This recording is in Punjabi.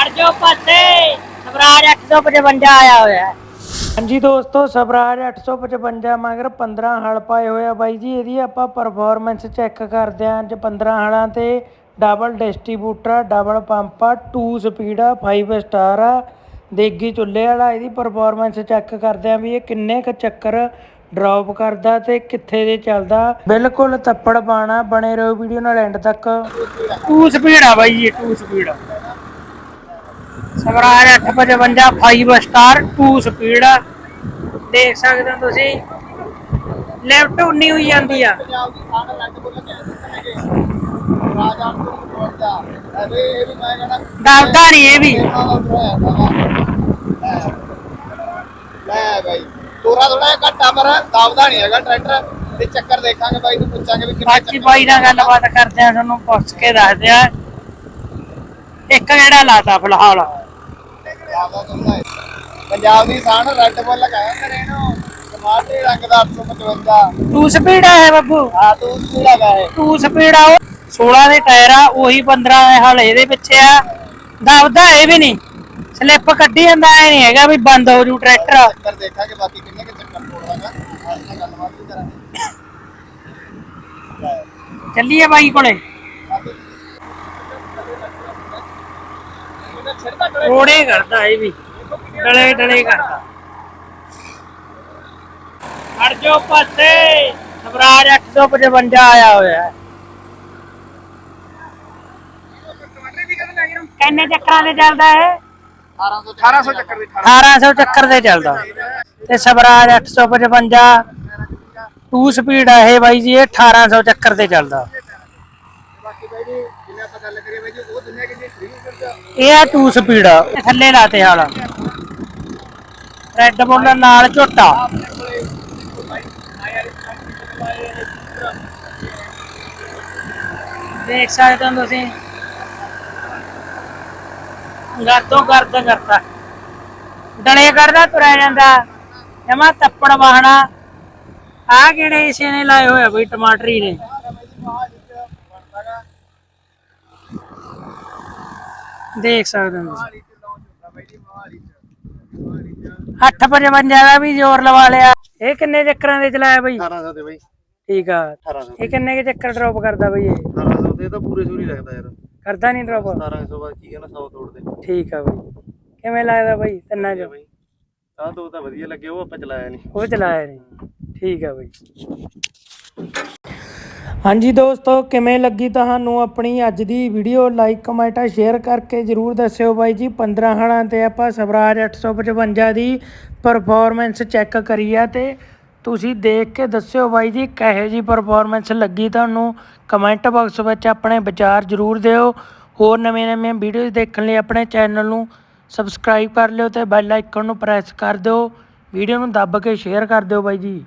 ਹਟ ਜਾਓ ਪਾਸੇ। ਸਵਰਾਜ 855 ਆਇਆ ਹੋਇਆ ਹੈ। ਹਾਂਜੀ ਦੋਸਤੋ ਸਵਰਾਜ 855 ਮਗਰ 15 ਹਲ ਪਾਏ ਹੋਏ ਆ ਬਾਈ ਜੀ ਇਹਦੀ ਆਪਾਂ ਪਰਫਾਰਮੈਂਸ ਚੈੱਕ ਕਰਦੇ ਆਂ। ਅੱਜ 15 ਹਲਾਂ ਤੇ ਡਬਲ ਡਿਸਟ੍ਰੀਬਿਊਟਰ ਡਬਲ ਪੰਪ ਆ 2 ਸਪੀਡ ਆ 5 ਸਟਾਰ ਆ ਦੇਗੀ ਚੁੱਲ੍ਹੇ ਵਾਲਾ ਇਹਦੀ ਪਰਫਾਰਮੈਂਸ ਚੈੱਕ ਕਰਦੇ ਆਂ ਵੀ ਇਹ ਕਿੰਨੇ ਕ ਚੱਕਰ ਡ੍ਰੌਪ ਕਰਦਾ ਤੇ ਕਿੱਥੇ ਦੇ ਚੱਲਦਾ। ਬਿਲਕੁਲ ਤੱਪੜ ਪਾਣਾ ਬਣੇ ਰਹੋ ਵੀਡੀਓ ਨਾਲ ਐਂਡ ਤੱਕ। 2 ਸਪੀਡ ਆ ਬਾਈ ਜੀ 2 ਸਪੀਡ ਸਵਰਾਜ 855 5 ਸਟਾਰ 2 ਸਪੀਡ ਆ। ਦੇਖ ਸਕਦੇ ਹੋ ਤੁਸੀਂ। ਲੈਫਟ ਉਨੀ ਹੋਈ ਜਾਂਦੀ ਆ। ਪੰਜਾਬ ਦੀ ਸਾਨ ਲੱਟ ਬੁੱਲ ਕਹਿੰਦੇ ਨੇ ਰਾਜਾ ਤੋਂ ਮੋੜਦਾ ਅਰੇ ਇਹ ਵੀ ਮੈਂ ਕਹਣਾ ਦੱਸਦਾ ਨਹੀਂ ਇਹ ਵੀ। ਲੈ ਬਾਈ ਤੋਰਾ ਥੋੜਾ ਘੱਟਾ ਪਰ ਦਬਦਾ ਨਹੀਂ ਹੈਗਾ ਟਰੈਕਟਰ। ਤੇ ਚੱਕਰ ਦੇਖਾਂਗੇ ਬਾਈ ਨੂੰ ਪੁੱਛਾਂਗੇ ਵੀ ਕਿੰਨੇ ਬਾਕੀ ਬਾਈ ਨਾਲ ਗੱਲਬਾਤ ਕਰਦੇ ਆ ਤੁਹਾਨੂੰ ਪੁੱਛ ਕੇ ਦੱਸਦੇ ਆ। ਇੱਕ ਜਿਹੜਾ ਲਾਤਾ ਫਿਲਹਾਲ? ਜ਼ਿਆਦਾ ਤੁਰਦਾ ਹੈ। ਪੰਜਾਬ ਦੀ ਸਾਨ ਰੈੱਡ ਬੁੱਲ ਕਹਿੰਦੇ ਨੇ ਇਹਨੂੰ। ਟਮਾਟਰੀ ਰੰਗ ਦਾ 855 2 ਸਪੀਡ ਆ ਇਹ ਬੱਬੂ। ਆ ਤੂੰ ਕੀ ਲਗਾ ਹੈ 2 ਸਪੀਡ ਆ ਉਹ। 16 ਦੇ ਟਾਇਰ ਆ ਉਹੀ 15 ਹਲ ਇਹਦੇ ਪਿੱਛੇ ਆ। ਦਬਦਾ ਇਹ ਵੀ ਨਹੀਂ। ਸਲਿੱਪ ਕੱਢੀ ਜਾਂਦਾ ਐ ਨਹੀਂ ਹੈਗਾ ਵੀ ਬੰਦ ਹੋ ਜੂ ਟਰੈਕਟਰ। ਚੱਕਰ ਦੇਖਾਂਗੇ ਬਾਕੀ ਕਿੰਨੇ ਕਿ ਚੱਕਰ ਤੋੜਦਾਗਾ ਅੱਜ ਨਾਲ ਗੱਲਬਾਤ ਵੀ ਕਰਾਂਗੇ। ਚੱਲੀਏ ਬਾਈ ਕੋਲੇ। ਰੋੜੇ ਕਰਦਾ ਇਹ ਵੀ। ਡਲੇ ਡਲੇ ਕਰਦਾ। ਹਟ ਜਾਓ ਪਾਸੇ। ਸਵਰਾਜ 855 ਆਇਆ ਹੋਇਆ ਹੈ। ਕਿੰਨੇ ਚੱਕਰਾਂ ਤੇ ਚੱਲਦਾ ਹੈ 1800 ਚੱਕਰ ਦੀ 1800 ਚੱਕਰ ਤੇ ਚੱਲਦਾ। ਤੇ ਸਵਰਾਜ 855 2 ਸਪੀਡ ਆ ਇਹ ਬਾਈ ਜੀ ਇਹ 1800 ਚੱਕਰ ਤੇ ਚੱਲਦਾ। ਬਾਕੀ ਬਾਈ ਜੀ ਜਿਵੇਂ ਆਪਾਂ ਗੱਲ ਕਰੀਏ ਬਾਈ ਜੀ ਉਹ ਦੁਨੀਆ ਕਿੰਨੀ ਇਹ ਆ 2 ਸਪੀਡ ਆ। ਥੱਲੇ ਲਾਤੇ ਹਾਲ। ਰੈੱਡ ਬੁੱਲ ਨਾਲ ਝੋਟਾ। ਦੇਖ ਸਕਦੇ ਹੋ ਤੁਸੀਂ। ਗਾਤੋਂ ਕਰਦ ਕਰਤਾ। ਡਲੇ ਕਰਦਾ, ਤੁਰਿਆ ਜਾਂਦਾ। ਜਮਾ ਤੱਪੜ ਵਾਹਣਾ। ਆ ਕਿਹੜੇ ਇਸੇ ਨੇ ਲਾਏ ਹੋਇਆ ਬਈ ਟਮਾਟਰੀ ਨੇ ਦੇਖ ਸਕਦੇ ਹੋ ਤੁਸੀਂ। 855 ਦਾ ਵੀ ਜ਼ੋਰ ਲਵਾ ਲਿਆ। ਇਹ ਕਿੰਨੇ ਚੱਕਰਾਂ ਦੇ ਚਲਾਇਆ ਬਈ? 1800 ਤੇ ਬਾਈ। ਠੀਕ ਆ। 1800 ਇਹ ਕਿੰਨੇ ਕੇ ਚੱਕਰ ਡ੍ਰੌਪ ਕਰਦਾ ਬਈ ਇਹ? 1800 ਤੇ ਤਾਂ ਪੂਰੇ ਸੂਰੀ ਲੱਗਦਾ ਯਾਰ। ਕਰਦਾ ਨਹੀਂ ਡ੍ਰੌਪ 1700 ਬਾਅਦ ਕੀ ਕਹਿੰਦਾ 100 ਤੋੜਦੇ ਠੀਕ ਆ ਬਈ। ਕਿਵੇਂ ਲੱਗਦਾ ਬਈ ਤਿੰਨਾਂ ਚੋਂ? ਬਾਈ। ਤਾਂ ਦੋ ਤਾਂ ਵਧੀਆ ਲੱਗੇ ਉਹ ਆਪਾਂ ਚਲਾਇਆ ਨਹੀਂ। ਉਹ ਚਲਾਇਆ ਨਹੀਂ। ਠੀਕ ਆ ਬਈ। ਹਾਂਜੀ ਦੋਸਤੋ, ਕਿਵੇਂ ਲੱਗੀ ਤੁਹਾਨੂੰ ਆਪਣੀ ਅੱਜ ਦੀ ਵੀਡੀਓ ਲਾਈਕ ਕਮੈਂਟ ਸ਼ੇਅਰ ਕਰਕੇ ਜਰੂਰ ਦੱਸਿਓ ਬਾਈ ਜੀ। 15 ਹਲਾਂ ਤੇ ਆਪਾਂ ਸਵਰਾਜ 855 ਦੀ ਪਰਫਾਰਮੈਂਸ ਚੈੱਕ ਕਰੀ ਆ ਤੇ ਤੁਸੀਂ ਦੇਖ ਕੇ ਦੱਸਿਓ ਬਾਈ ਜੀ, ਕਿਹੋ ਜੀ ਪਰਫਾਰਮੈਂਸ ਲੱਗੀ ਤੁਹਾਨੂੰ? ਕਮੈਂਟ ਬਾਕਸ ਵਿੱਚ ਆਪਣੇ ਵਿਚਾਰ ਜਰੂਰ ਦਿਓ। ਹੋਰ ਨਵੇਂ-ਨਵੇਂ ਵੀਡੀਓਜ਼ ਦੇਖਣ ਲਈ ਆਪਣੇ ਚੈਨਲ ਨੂੰ ਸਬਸਕ੍ਰਾਈਬ ਕਰ ਲਿਓ ਤੇ ਬੈਲ ਆਈਕਨ ਨੂੰ ਪ੍ਰੈਸ ਕਰ ਦਿਓ। ਵੀਡੀਓ ਨੂੰ ਦੱਬ ਕੇ ਸ਼ੇਅਰ ਕਰ ਦਿਓ ਬਾਈ ਜੀ।